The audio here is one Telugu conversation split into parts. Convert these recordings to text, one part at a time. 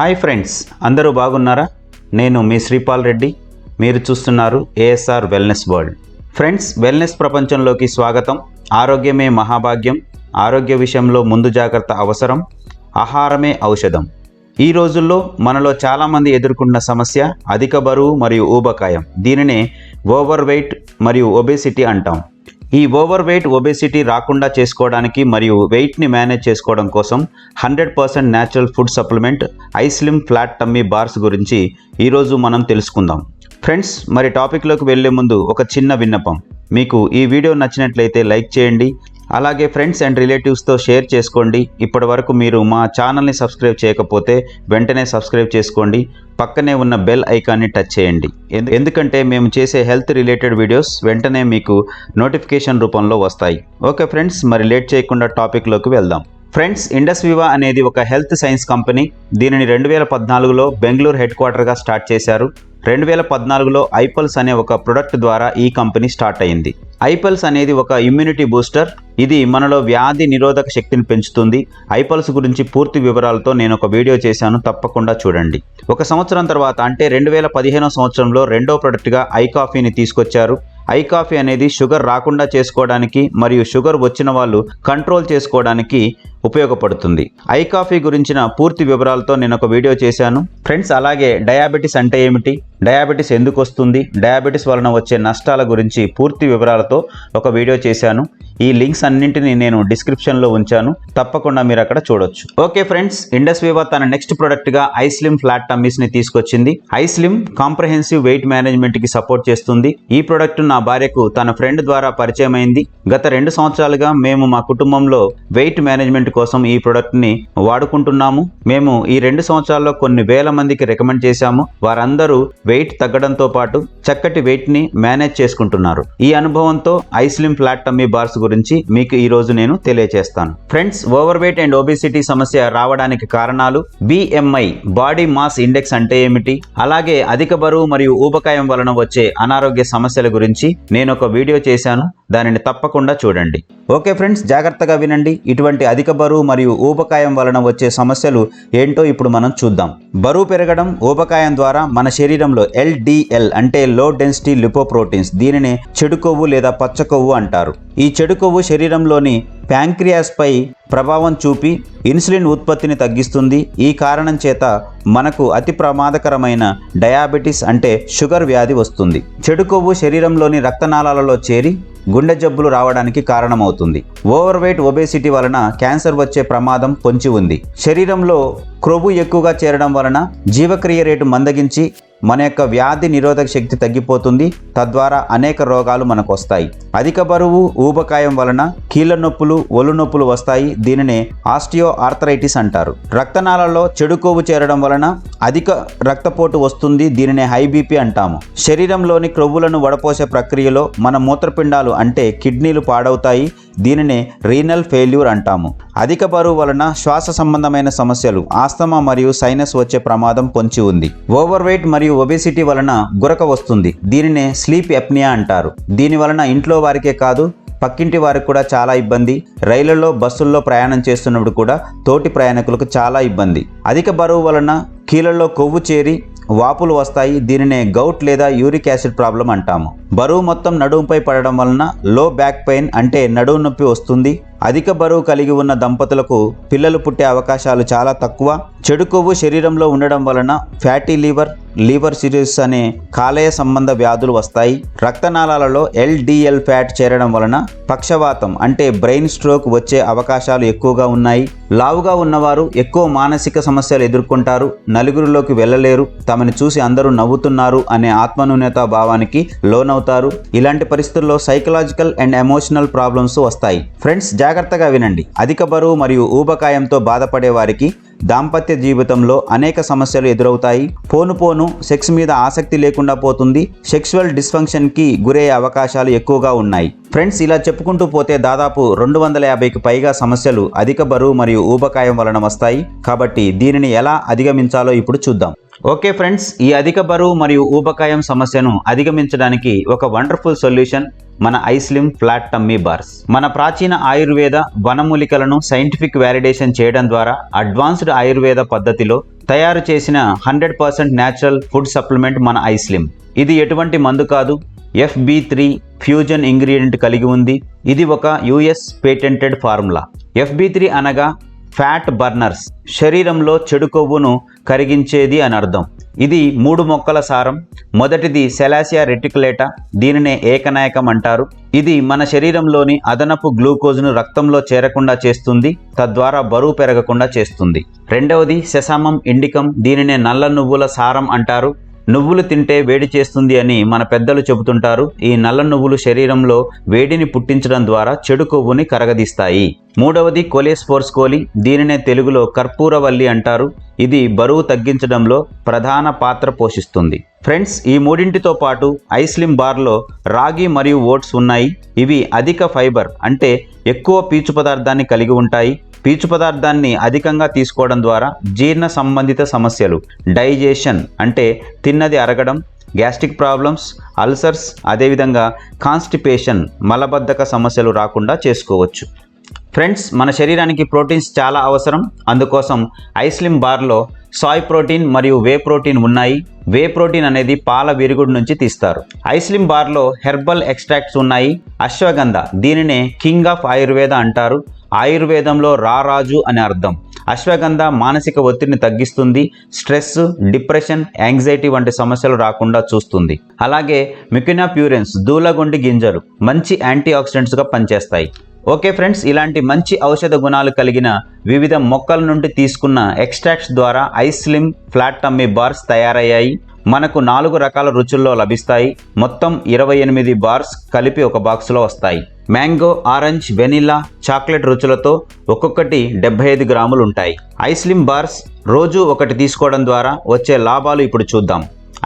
హాయ్ ఫ్రెండ్స్ అందరూ బాగున్నారా? నేను మీ శ్రీపాల్ రెడ్డి. మీరు చూస్తున్నారు ASR wellness world friends wellness ప్రపంచంలోకి స్వాగతం. ఆరోగ్యమే మహాభాగ్యం. ఆరోగ్య విషయంలో ముందు జాగ్రత్త అవసరం. ఆహారమే ఔషధం. ఈ రోజుల్లో మనలో చాలామంది ఎదుర్కొన్న సమస్య అధిక బరువు మరియు ఊబకాయం. దీనినే ఓవర్ వెయిట్ మరియు ఒబేసిటీ అంటాం. ఈ ఓవర్ వెయిట్ ఒబేసిటీ రాకుండా చేసుకోవడానికి మరియు వెయిట్ని మేనేజ్ చేసుకోవడం కోసం hundred percent natural food supplement iSlim flat tummy bars గురించి ఈరోజు మనం తెలుసుకుందాం. ఫ్రెండ్స్ మరి టాపిక్లోకి వెళ్ళే ముందు ఒక చిన్న విన్నపం. మీకు ఈ వీడియో నచ్చినట్లయితే లైక్ చేయండి అలాగే ఫ్రెండ్స్ అండ్ రిలేటివ్స్తో షేర్ చేసుకోండి. ఇప్పటి వరకు మీరు మా ఛానల్ని సబ్స్క్రైబ్ చేయకపోతే వెంటనే సబ్స్క్రైబ్ చేసుకోండి. పక్కనే ఉన్న బెల్ ఐకాన్ని టచ్ చేయండి. ఎందు- ఎందుకంటే మేము చేసే హెల్త్ రిలేటెడ్ వీడియోస్ వెంటనే మీకు నోటిఫికేషన్ రూపంలో వస్తాయి. ఓకే ఫ్రెండ్స్ మరి లేట్ చేయకుండా టాపిక్లోకి వెళ్దాం. ఫ్రెండ్స్ ఇండస్ వివా అనేది ఒక హెల్త్ సైన్స్ కంపెనీ. దీనిని రెండు వేల పద్నాలుగులో బెంగళూరు హెడ్ క్వార్టర్గా స్టార్ట్ చేశారు. రెండు వేల పద్నాలుగులో ఐపల్స్ అనే ఒక ప్రొడక్ట్ ద్వారా ఈ కంపెనీ స్టార్ట్ అయింది. ఐపల్స్ అనేది ఒక ఇమ్యూనిటీ బూస్టర్. ఇది మనలో వ్యాధి నిరోధక శక్తిని పెంచుతుంది. ఐపల్స్ గురించి పూర్తి వివరాలతో నేను ఒక వీడియో చేశాను. తప్పకుండా చూడండి. ఒక సంవత్సరం తర్వాత అంటే రెండు వేల పదిహేనో సంవత్సరంలో రెండో ప్రొడక్ట్గా ఐ కాఫీని తీసుకొచ్చారు. ఐ కాఫీ అనేది షుగర్ రాకుండా చేసుకోవడానికి మరియు షుగర్ వచ్చిన వాళ్ళు కంట్రోల్ చేసుకోవడానికి ఉపయోగపడుతుంది. ఐ కాఫీ గురించిన పూర్తి వివరాలతో నేను ఒక వీడియో చేశాను. ఫ్రెండ్స్ అలాగే డయాబెటీస్ అంటే ఏమిటి? డయాబెటీస్ ఎందుకు వస్తుంది? డయాబెటీస్ వలన వచ్చే నష్టాల గురించి పూర్తి వివరాలతో ఒక వీడియో చేశాను. ఈ లింక్స్ అన్నింటినీ నేను డిస్క్రిప్షన్లో ఉంచాను. తప్పకుండా మీరు అక్కడ చూడొచ్చు. ఓకే ఫ్రెండ్స్ ఇండస్ వివా తన నెక్స్ట్ ప్రోడక్ట్గా ఐస్లిమ్ ఫ్లాట్ టమ్మీస్ని తీసుకొచ్చింది. ఐస్లిమ్ కాంప్రహెన్సివ్ వెయిట్ మేనేజ్మెంట్కి సపోర్ట్ చేస్తుంది. ఈ ప్రొడక్ట్ నా భార్యకు తన ఫ్రెండ్ ద్వారా పరిచయం అయింది. గత రెండు సంవత్సరాలుగా మేము మా కుటుంబంలో వెయిట్ మేనేజ్మెంట్ కోసం ఈ ప్రొడక్ట్ని వాడుకుంటున్నాము. మేము ఈ రెండు సంవత్సరాల్లో కొన్ని వేల మందికి రికమెండ్ చేశాము. వారందరూ వెయిట్ తగ్గడంతో పాటు చక్కటి వెయిట్ని మేనేజ్ చేసుకుంటున్నారు. ఈ అనుభవంతో ఐస్లిమ్ ఫ్లాట్ టమ్మీ బార్స్ గురించి గురించి మీకు ఈ రోజు నేను తెలియజేస్తాను friends over weight and obesity సమస్య రావడానికి కారణాలు బిఎంఐ బాడీ మాస్ ఇండెక్స్ అంటే ఏమిటి? అలాగే అధిక బరువు మరియు ఊబకాయం వలన వచ్చే అనారోగ్య సమస్యల గురించి నేను ఒక వీడియో చేశాను. దానిని తప్పకుండా చూడండి. ఓకే ఫ్రెండ్స్ జాగ్రత్తగా వినండి. ఇటువంటి అధిక బరువు మరియు ఊబకాయం వలన వచ్చే సమస్యలు ఏంటో ఇప్పుడు మనం చూద్దాం. బరువు పెరగడం ఊబకాయం ద్వారా మన శరీరంలో ఎల్డిఎల్ అంటే లో డెన్సిటీ లిపోప్రోటీన్స్ దీనిని చెడు కొవ్వు లేదా పచ్చ కొవ్వు అంటారు. ఈ చెడు కొవ్వు శరీరంలోని ప్యాంక్రియాస్పై ప్రభావం చూపి ఇన్సులిన్ ఉత్పత్తిని తగ్గిస్తుంది. ఈ కారణం చేత మనకు అతి ప్రమాదకరమైన డయాబెటిస్ అంటే షుగర్ వ్యాధి వస్తుంది. చెడు కొవ్వు శరీరంలోని రక్తనాళాలలో చేరి గుండె జబ్బులు రావడానికి కారణమవుతుంది. ఓవర్ వెయిట్ ఒబేసిటీ వలన క్యాన్సర్ వచ్చే ప్రమాదం పొంచి ఉంది. శరీరంలో క్రొవ్వు ఎక్కువగా చేరడం వలన జీవక్రియ రేటు మందగించి మన యొక్క వ్యాధి నిరోధక శక్తి తగ్గిపోతుంది. తద్వారా అనేక రోగాలు మనకు వస్తాయి. అధిక బరువు ఊబకాయం వలన కీళ్ళ నొప్పులు ఒళ్ళు నొప్పులు వస్తాయి. దీనినే ఆస్టియో ఆర్థరైటిస్ అంటారు. రక్తనాళాల్లో చెడు కొవ్వు చేరడం వలన అధిక రక్తపోటు వస్తుంది. దీనినే హై బీపీ అంటాము. శరీరంలోని క్రొవ్వులను వడపోసే ప్రక్రియలో మన మూత్రపిండాలు అంటే కిడ్నీలు పాడవుతాయి. దీనినే రీనల్ ఫెయిల్యూర్ అంటాము. అధిక బరువు వలన శ్వాస సంబంధమైన సమస్యలు ఆస్తమా మరియు సైనస్ వచ్చే ప్రమాదం పొంచి ఉంది. ఓవర్ వెయిట్ మరియు ఒబేసిటీ వలన గురక వస్తుంది. దీనినే స్లీప్ ఎప్నియా అంటారు. దీని వలన ఇంట్లో వారికే కాదు పక్కింటి వారికి కూడా చాలా ఇబ్బంది. రైళ్ళలో బస్సుల్లో ప్రయాణం చేస్తున్నప్పుడు కూడా తోటి ప్రయాణికులకు చాలా ఇబ్బంది. అధిక బరువు వలన కీళ్ళల్లో కొవ్వు చేరి వాపులు వస్తాయి. దీనినే గౌట్ లేదా యూరిక్ యాసిడ్ ప్రాబ్లం అంటాము. బరువు మొత్తం నడుముపై పడడం వలన లో బ్యాక్ పెయిన్ అంటే నడుము నొప్పి వస్తుంది. అధిక బరువు కలిగి ఉన్న దంపతులకు పిల్లలు పుట్టే అవకాశాలు చాలా తక్కువ. చెడు కొవ్వు శరీరంలో ఉండడం వలన ఫ్యాటీ లివర్ లివర్ సిరీస్ అనే కాలేయ సంబంధ వ్యాధులు వస్తాయి. రక్తనాళాలలో ఎల్డిఎల్ ఫ్యాట్ చేరడం వలన పక్షవాతం అంటే బ్రెయిన్ స్ట్రోక్ వచ్చే అవకాశాలు ఎక్కువగా ఉన్నాయి. లావుగా ఉన్నవారు ఎక్కువ మానసిక సమస్యలు ఎదుర్కొంటారు. నలుగురిలోకి వెళ్ళలేరు. తమని చూసి అందరూ నవ్వుతున్నారు అనే ఆత్మన్యూన్యత భావానికి లోనవుతారు. ఇలాంటి పరిస్థితుల్లో సైకలాజికల్ అండ్ ఎమోషనల్ ప్రాబ్లమ్స్ వస్తాయి. ఫ్రెండ్స్ జాగ్రత్తగా వినండి. అధిక బరువు మరియు ఊబకాయంతో బాధపడే వారికి దాంపత్య జీవితంలో అనేక సమస్యలు ఎదురవుతాయి. పోను పోను సెక్స్ మీద ఆసక్తి లేకుండా పోతుంది. సెక్సువల్ డిస్ఫంక్షన్కి గురయ్యే అవకాశాలు ఎక్కువగా ఉన్నాయి. ఫ్రెండ్స్ ఇలా చెప్పుకుంటూ పోతే దాదాపు రెండు వందల యాభైకి పైగా సమస్యలు అధిక బరువు మరియు ఊబకాయం వలన వస్తాయి. కాబట్టి దీనిని ఎలా అధిగమించాలో ఇప్పుడు చూద్దాం. ఓకే ఫ్రెండ్స్ ఈ అధిక బరువు మరియు ఊబకాయం సమస్యను అధిగమించడానికి ఒక వండర్ఫుల్ సొల్యూషన్ మన ఐస్లిమ్ ఫ్లాట్ టమ్మీ బార్స్. మన ప్రాచీన ఆయుర్వేద వనమూలికలను సైంటిఫిక్ వ్యాలిడేషన్ చేయడం ద్వారా అడ్వాన్స్డ్ ఆయుర్వేద పద్ధతిలో తయారు చేసిన hundred percent natural food supplement మన ఐస్లిమ్ ఇది ఎటువంటి మందు కాదు ఎఫ్బి త్రీ ఫ్యూజన్ ఇంగ్రీడియంట్ కలిగి ఉంది. ఇది ఒక US patented formula. FB three అనగా ఫ్యాట్ బర్నర్స్ శరీరంలో చెడు కొవ్వును కరిగించేది అని అర్థం. ఇది మూడు మొక్కల సారం మొదటిది సెలాసియా రెటికులేటా దీనినే ఏకనాయకం అంటారు. ఇది మన శరీరంలోని అదనపు గ్లూకోజ్ను రక్తంలో చేరకుండా చేస్తుంది తద్వారా బరువు పెరగకుండా చేస్తుంది. రెండవది సెసామం ఇండికం దీనినే నల్ల నువ్వుల సారం అంటారు. నువ్వులు తింటే వేడి చేస్తుంది అని మన పెద్దలు చెబుతుంటారు. ఈ నల్ల నువ్వులు శరీరంలో వేడిని పుట్టించడం ద్వారా చెడు కొవ్వుని కరగదీస్తాయి. మూడవది కొలేస్పోర్స్ కోలి దీనినే తెలుగులో కర్పూరవల్లి అంటారు. ఇది బరువు తగ్గించడంలో ప్రధాన పాత్ర పోషిస్తుంది. ఫ్రెండ్స్ ఈ మూడింటితో పాటు ఐస్లిమ్ బార్లో రాగి మరియు ఓట్స్ ఉన్నాయి. ఇవి అధిక ఫైబర్ అంటే ఎక్కువ పీచు పదార్థాన్ని కలిగి ఉంటాయి. పీచు పదార్థాన్ని అధికంగా తీసుకోవడం ద్వారా జీర్ణ సంబంధిత సమస్యలు డైజెషన్ అంటే తిన్నది అరగడం గ్యాస్ట్రిక్ ప్రాబ్లమ్స్ అల్సర్స్ అదేవిధంగా కాన్స్టిపేషన్ మలబద్ధక సమస్యలు రాకుండా చేసుకోవచ్చు. ఫ్రెండ్స్ మన శరీరానికి ప్రోటీన్స్ చాలా అవసరం. అందుకోసం ఐస్లిమ్ బార్లో సాయ్ ప్రోటీన్ మరియు వే ప్రోటీన్ ఉన్నాయి. వే ప్రోటీన్ అనేది పాల విరుగుడు నుంచి తీస్తారు. ఐస్లిమ్ బార్లో హెర్బల్ ఎక్స్ట్రాక్ట్స్ ఉన్నాయి. అశ్వగంధ దీనినే కింగ్ ఆఫ్ ఆయుర్వేద అంటారు. ఆయుర్వేదంలో రారాజు అని అర్థం. అశ్వగంధ మానసిక ఒత్తిడిని తగ్గిస్తుంది స్ట్రెస్ డిప్రెషన్ యాంగ్జైటీ వంటి సమస్యలు రాకుండా చూస్తుంది. అలాగే మికినా ప్యూరెన్స్ దూలగొండి గింజలు మంచి యాంటీ ఆక్సిడెంట్స్గా పనిచేస్తాయి. ఓకే ఫ్రెండ్స్ ఇలాంటి మంచి ఔషధ గుణాలు కలిగిన వివిధ మొక్కల నుండి తీసుకున్న ఎక్స్ట్రాక్ట్స్ ద్వారా ఐస్లిమ్ ఫ్లాట్ టమ్మీ బార్స్ తయారయ్యాయి. మనకు నాలుగు రకాల రుచుల్లో లభిస్తాయి. మొత్తం ఇరవై ఎనిమిది బార్స్ కలిపి ఒక బాక్స్లో వస్తాయి. మ్యాంగో ఆరెంజ్ వెనిలా చాక్లెట్ రుచులతో ఒక్కొక్కటి డెబ్బై ఐదు గ్రాములు ఉంటాయి ఐస్లిమ్ బార్స్ రోజు ఒకటి తీసుకోవడం ద్వారా వచ్చే లాభాలు ఇప్పుడు చూద్దాం.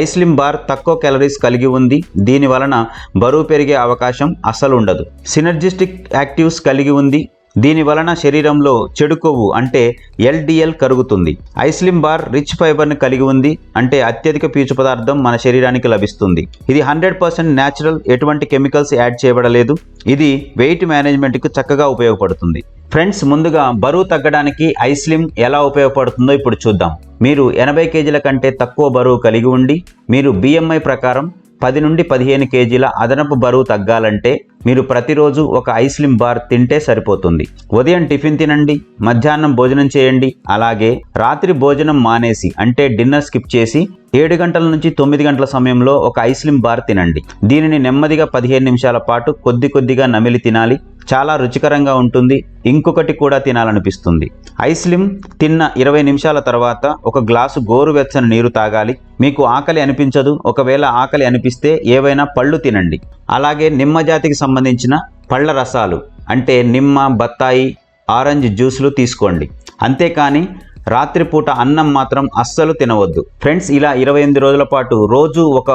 ఐస్లిమ్ బార్ తక్కువ క్యాలరీస్ కలిగి ఉంది. దీని వలన బరువు పెరిగే అవకాశం అస్సలు ఉండదు సినర్జిస్టిక్ యాక్టివ్స్ కలిగి ఉంది. దీని వలన శరీరంలో చెడు కొవ్వు అంటే ఎల్డిఎల్ కరుగుతుంది. ఐస్లిమ్ బార్ రిచ్ ఫైబర్ని కలిగి ఉంది అంటే అత్యధిక పీచు పదార్థం మన శరీరానికి లభిస్తుంది. ఇది హండ్రెడ్ పర్సెంట్ న్యాచురల్ ఎటువంటి కెమికల్స్ యాడ్ చేయబడలేదు. ఇది వెయిట్ మేనేజ్మెంట్కు చక్కగా ఉపయోగపడుతుంది. ఫ్రెండ్స్ ముందుగా బరువు తగ్గడానికి ఐస్లిమ్ ఎలా ఉపయోగపడుతుందో ఇప్పుడు చూద్దాం. మీరు ఎనభై కేజీల కంటే తక్కువ బరువు కలిగి ఉండి మీరు బిఎంఐ ప్రకారం పది నుండి పదిహేను కేజీల అదనపు బరువు తగ్గాలంటే మీరు ప్రతిరోజు ఒక ఐస్లిమ్ బార్ తింటే సరిపోతుంది. ఉదయం టిఫిన్ తినండి మధ్యాహ్నం భోజనం చేయండి. అలాగే రాత్రి భోజనం మానేసి అంటే డిన్నర్ స్కిప్ చేసి ఏడు గంటల నుంచి తొమ్మిది గంటల సమయంలో ఒక ఐస్లిమ్ బార్ తినండి. దీనిని నెమ్మదిగా పదిహేను నిమిషాల పాటు కొద్ది కొద్దిగా నమిలి తినాలి. చాలా రుచికరంగా ఉంటుంది. ఇంకొకటి కూడా తినాలనిపిస్తుంది. ఐస్లిమ్ తిన్న ఇరవై నిమిషాల తర్వాత ఒక గ్లాసు గోరువెచ్చని నీరు తాగాలి. మీకు ఆకలి అనిపించదు. ఒకవేళ ఆకలి అనిపిస్తే ఏవైనా పళ్ళు తినండి. అలాగే నిమ్మ జాతికి సంబంధించిన పళ్ళ రసాలు అంటే నిమ్మ బత్తాయి ఆరెంజ్ జ్యూస్లు తీసుకోండి. అంతేకాని రాత్రిపూట అన్నం మాత్రం అస్సలు తినవద్దు. ఫ్రెండ్స్ ఇలా ఇరవై ఎనిమిది రోజుల పాటు రోజు ఒక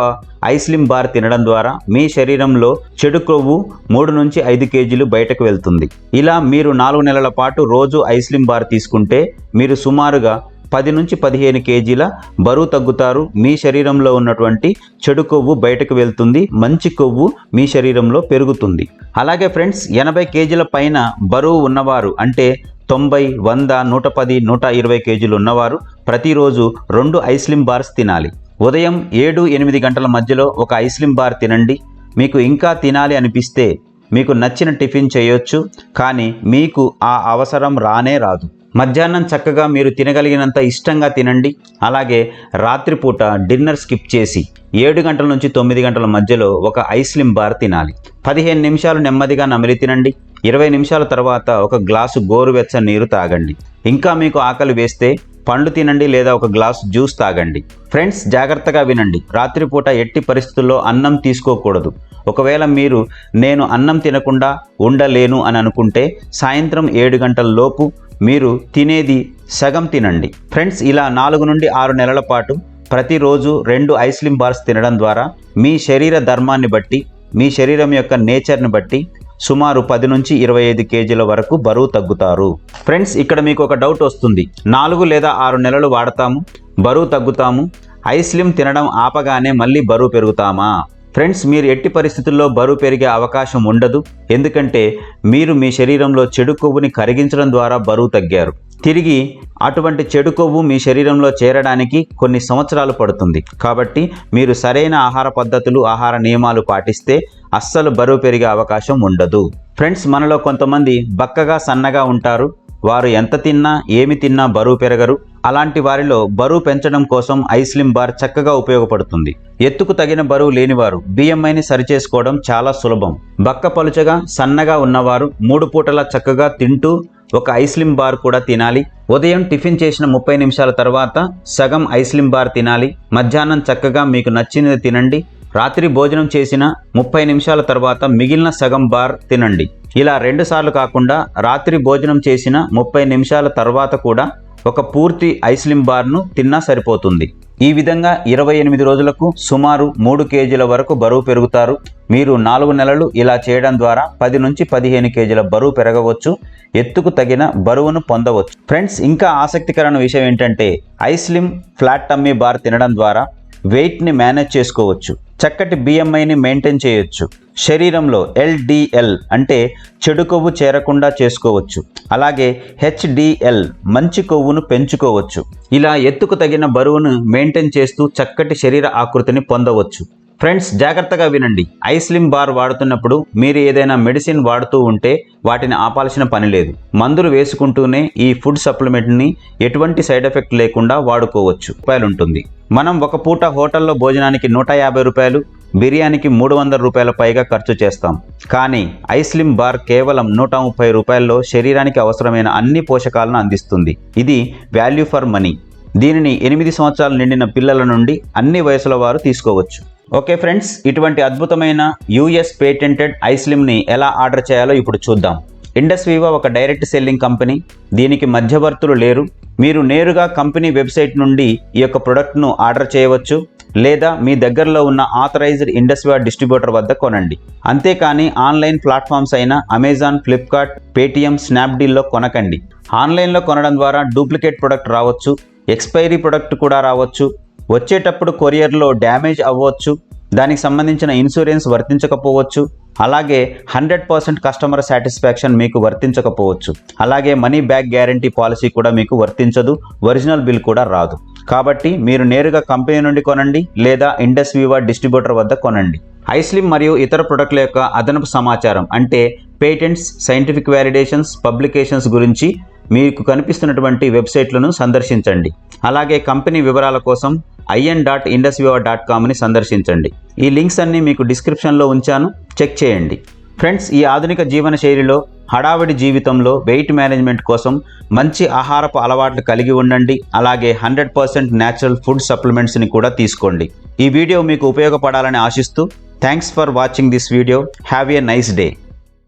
ఐస్లిమ్ బార్ తినడం ద్వారా మీ శరీరంలో చెడు కొవ్వు మూడు నుంచి ఐదు కేజీలు బయటకు వెళ్తుంది. ఇలా మీరు నాలుగు నెలల పాటు రోజు ఐస్లిమ్ బార్ తీసుకుంటే మీరు సుమారుగా పది నుంచి పదిహేను కేజీల బరువు తగ్గుతారు. మీ శరీరంలో ఉన్నటువంటి చెడు కొవ్వు బయటకు వెళ్తుంది. మంచి కొవ్వు మీ శరీరంలో పెరుగుతుంది. అలాగే ఫ్రెండ్స్ ఎనభై కేజీల పైన బరువు ఉన్నవారు అంటే తొంభై వంద నూట పది నూట ఇరవై కేజీలు ఉన్నవారు ప్రతిరోజు రెండు ఐస్లిమ్ బార్స్ తినాలి. ఉదయం ఏడు ఎనిమిది గంటల మధ్యలో ఒక ఐస్లిమ్ బార్ తినండి. మీకు ఇంకా తినాలి అనిపిస్తే మీకు నచ్చిన టిఫిన్ చేయొచ్చు కానీ మీకు ఆ అవసరం రానే రాదు. మధ్యాహ్నం చక్కగా మీరు తినగలిగినంత ఇష్టంగా తినండి. అలాగే రాత్రిపూట డిన్నర్ స్కిప్ చేసి ఏడు గంటల నుంచి తొమ్మిది గంటల మధ్యలో ఒక ఐస్లిమ్ బార్ తినాలి. పదిహేను నిమిషాలు నెమ్మదిగా నమిలి తినండి. ఇరవై నిమిషాల తర్వాత ఒక గ్లాసు గోరువెచ్చని నీరు తాగండి. ఇంకా మీకు ఆకలి వేస్తే పండు తినండి లేదా ఒక గ్లాస్ జ్యూస్ తాగండి. ఫ్రెండ్స్ జాగ్రత్తగా వినండి. రాత్రిపూట ఎట్టి పరిస్థితుల్లో అన్నం తీసుకోకూడదు. ఒకవేళ మీరు నేను అన్నం తినకుండా ఉండలేను అని అనుకుంటే సాయంత్రం ఏడు గంటల లోపు మీరు తినేది సగం తినండి. ఫ్రెండ్స్ ఇలా నాలుగు నుండి ఆరు నెలల పాటు ప్రతిరోజు రెండు ఐస్లిమ్ బార్స్ తినడం ద్వారా మీ శరీర ధర్మాన్ని బట్టి మీ శరీరం యొక్క నేచర్ని బట్టి సుమారు పది నుంచి ఇరవై ఐదు కేజీల వరకు బరువు తగ్గుతారు. ఫ్రెండ్స్ ఇక్కడ మీకు ఒక డౌట్ వస్తుంది. నాలుగు లేదా ఆరు నెలలు వాడతాము బరువు తగ్గుతాము ఐస్లిమ్ తినడం ఆపగానే మళ్ళీ బరువు పెరుగుతామా? ఫ్రెండ్స్ మీరు ఎట్టి పరిస్థితుల్లో బరువు పెరిగే అవకాశం ఉండదు. ఎందుకంటే మీరు మీ శరీరంలో చెడు కొవ్వుని కరిగించడం ద్వారా బరువు తగ్గారు. తిరిగి అటువంటి చెడు కొవ్వు మీ శరీరంలో చేరడానికి కొన్ని సంవత్సరాలు పడుతుంది. కాబట్టి మీరు సరైన ఆహార పద్ధతులు ఆహార నియమాలు పాటిస్తే అస్సలు బరువు పెరిగే అవకాశం ఉండదు. ఫ్రెండ్స్ మనలో కొంతమంది బక్కగా సన్నగా ఉంటారు. వారు ఎంత తిన్నా ఏమి తిన్నా బరువు పెరగరు. అలాంటి వారిలో బరువు పెంచడం కోసం ఐస్లిమ్ బార్ చక్కగా ఉపయోగపడుతుంది. ఎత్తుకు తగిన బరువు లేనివారు బిఎంఐని సరిచేసుకోవడం చాలా సులభం. బక్క పలుచగా సన్నగా ఉన్నవారు మూడు పూటల చక్కగా తింటూ ఒక ఐస్లిమ్ బార్ కూడా తినాలి. ఉదయం టిఫిన్ చేసిన ముప్పై నిమిషాల తర్వాత సగం ఐస్లిమ్ బార్ తినాలి. మధ్యాహ్నం చక్కగా మీకు నచ్చినది తినండి. రాత్రి భోజనం చేసిన ముప్పై నిమిషాల తర్వాత మిగిలిన సగం బార్ తినండి. ఇలా రెండు సార్లు కాకుండా రాత్రి భోజనం చేసిన ముప్పై నిమిషాల తర్వాత కూడా ఒక పూర్తి ఐస్లిమ్ బార్ను తిన్నా సరిపోతుంది. ఈ విధంగా ఇరవై ఎనిమిది రోజులకు సుమారు మూడు కేజీల వరకు బరువు పెరుగుతారు. మీరు నాలుగు నెలలు ఇలా చేయడం ద్వారా పది నుంచి పదిహేను కేజీల బరువు పెరగవచ్చు. ఎత్తుకు తగిన బరువును పొందవచ్చు. ఫ్రెండ్స్ ఇంకా ఆసక్తికరమైన విషయం ఏంటంటే ఐస్లిమ్ ఫ్లాట్ టమ్మీ బార్ తినడం ద్వారా వెయిట్ని మేనేజ్ చేసుకోవచ్చు. చక్కటి బిఎంఐని మెయింటైన్ చేయొచ్చు. శరీరంలో ఎల్డిఎల్ అంటే చెడు కొవ్వు చేరకుండా చేసుకోవచ్చు. అలాగే హెచ్డిఎల్ మంచి కొవ్వును పెంచుకోవచ్చు. ఇలా ఎత్తుకు తగిన బరువును మెయింటైన్ చేస్తూ చక్కటి శరీర ఆకృతిని పొందవచ్చు. ఫ్రెండ్స్ జాగ్రత్తగా వినండి. ఐస్లిమ్ బార్ వాడుతున్నప్పుడు మీరు ఏదైనా మెడిసిన్ వాడుతూ ఉంటే వాటిని ఆపాల్సిన పని లేదు. మందులు వేసుకుంటూనే ఈ ఫుడ్ సప్లిమెంట్ని ఎటువంటి సైడ్ ఎఫెక్ట్ లేకుండా వాడుకోవచ్చు. రూపాయలు ఉంటుంది. మనం ఒక పూట హోటల్లో భోజనానికి నూట యాభై రూపాయలు బిర్యానీకి మూడు వందల రూపాయల పైగా ఖర్చు చేస్తాం. కానీ ఐస్లిమ్ బార్ కేవలం నూట ముప్పై రూపాయల్లో శరీరానికి అవసరమైన అన్ని పోషకాలను అందిస్తుంది. ఇది వాల్యూ ఫర్ మనీ. దీనిని ఎనిమిది సంవత్సరాలు నిండిన పిల్లల నుండి అన్ని వయసుల వారు తీసుకోవచ్చు. ఓకే ఫ్రెండ్స్ ఇటువంటి అద్భుతమైన యూఎస్ పేటెంటెడ్ ఐస్లిమ్ని ఎలా ఆర్డర్ చేయాలో ఇప్పుడు చూద్దాం. ఇండస్ వివో ఒక డైరెక్ట్ సెల్లింగ్ కంపెనీ దీనికి మధ్యవర్తులు లేరు. మీరు నేరుగా కంపెనీ వెబ్సైట్ నుండి ఈ యొక్క ప్రొడక్ట్ను ఆర్డర్ చేయవచ్చు లేదా మీ దగ్గరలో ఉన్న ఆథరైజ్డ్ ఇండస్వివా డిస్ట్రిబ్యూటర్ వద్ద కొనండి. అంతేకాని ఆన్లైన్ ప్లాట్ఫామ్స్ అయిన అమెజాన్ ఫ్లిప్కార్ట్ పేటిఎం స్నాప్డీల్లో కొనకండి. ఆన్లైన్లో కొనడం ద్వారా డూప్లికేట్ ప్రొడక్ట్ రావచ్చు ఎక్స్పైరీ ప్రొడక్ట్ కూడా రావచ్చు వచ్చేటప్పుడు కొరియర్లో డ్యామేజ్ అవ్వచ్చు దానికి సంబంధించిన ఇన్సూరెన్స్ వర్తించకపోవచ్చు అలాగే హండ్రెడ్ పర్సెంట్ కస్టమర్ సాటిస్ఫాక్షన్ మీకు వర్తించకపోవచ్చు. అలాగే మనీ బ్యాక్ గ్యారంటీ పాలసీ కూడా మీకు వర్తించదు ఒరిజినల్ బిల్ కూడా రాదు. కాబట్టి మీరు నేరుగా కంపెనీ నుండి కొనండి లేదా ఇండస్ వివా డిస్ట్రిబ్యూటర్ వద్ద కొనండి. ఐస్లిమ్ మరియు ఇతర ప్రొడక్ట్ల యొక్క అదనపు సమాచారం అంటే పేటెంట్స్ సైంటిఫిక్ వ్యాలిడేషన్స్ పబ్లికేషన్స్ గురించి మీకు కనిపిస్తున్నటువంటి వెబ్సైట్లను సందర్శించండి. అలాగే కంపెనీ వివరాల కోసం ఐఎన్ డాట్ ఇండస్వివా డాట్ కామ్ని సందర్శించండి. ఈ లింక్స్ అన్నీ మీకు డిస్క్రిప్షన్లో ఉంచాను. చెక్ చేయండి. ఫ్రెండ్స్ ఈ ఆధునిక జీవన శైలిలో హడావిడి జీవితంలో వెయిట్ మేనేజ్మెంట్ కోసం మంచి ఆహారపు అలవాట్లు కలిగి ఉండండి. అలాగే హండ్రెడ్ పర్సెంట్ న్యాచురల్ ఫుడ్ సప్లిమెంట్స్ని కూడా తీసుకోండి. ఈ వీడియో మీకు ఉపయోగపడాలని ఆశిస్తూ thanks for watching this video. Have a nice day.